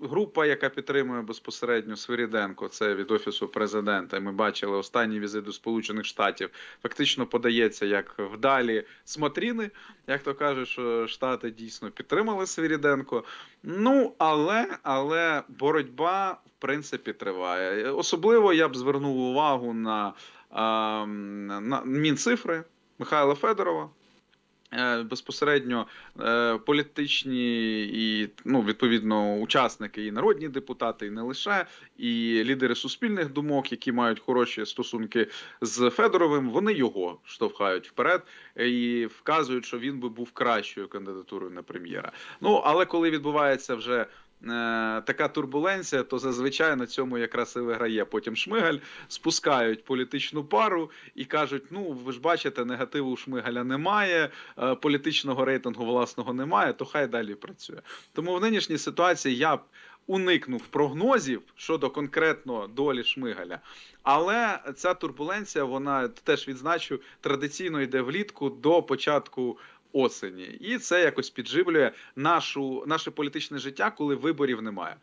Група, яка підтримує безпосередньо Свиріденко, це від офісу президента. Ми бачили останній візит до Сполучених Штатів. Фактично подається як вдалі смотріни, як то кажуть, що Штати дійсно підтримали Свиріденко. Ну але але боротьба в принципі триває. Особливо я б звернув увагу на, на мінцифри Михайла Федорова. Е, Безпосередньо е, політичні і ну відповідно учасники, і народні депутати, і не лише, і лідери суспільних думок, які мають хороші стосунки з Федоровим, вони його штовхають вперед і вказують, що він би був кращою кандидатурою на прем'єра. Ну але коли відбувається вже така турбуленція, то зазвичай на цьому якраз і виграє. Потім Шмигаль спускають політичну пару і кажуть: ну ви ж бачите, негативу Шмигаля немає, е, політичного рейтингу власного немає, то хай далі працює. Тому в нинішній ситуації я б уникнув прогнозів щодо конкретно долі Шмигаля. Але ця турбуленція, вона теж відзначу, традиційно йде влітку до початку. Осені, і це якось підживлює нашу наше політичне життя, коли виборів немає.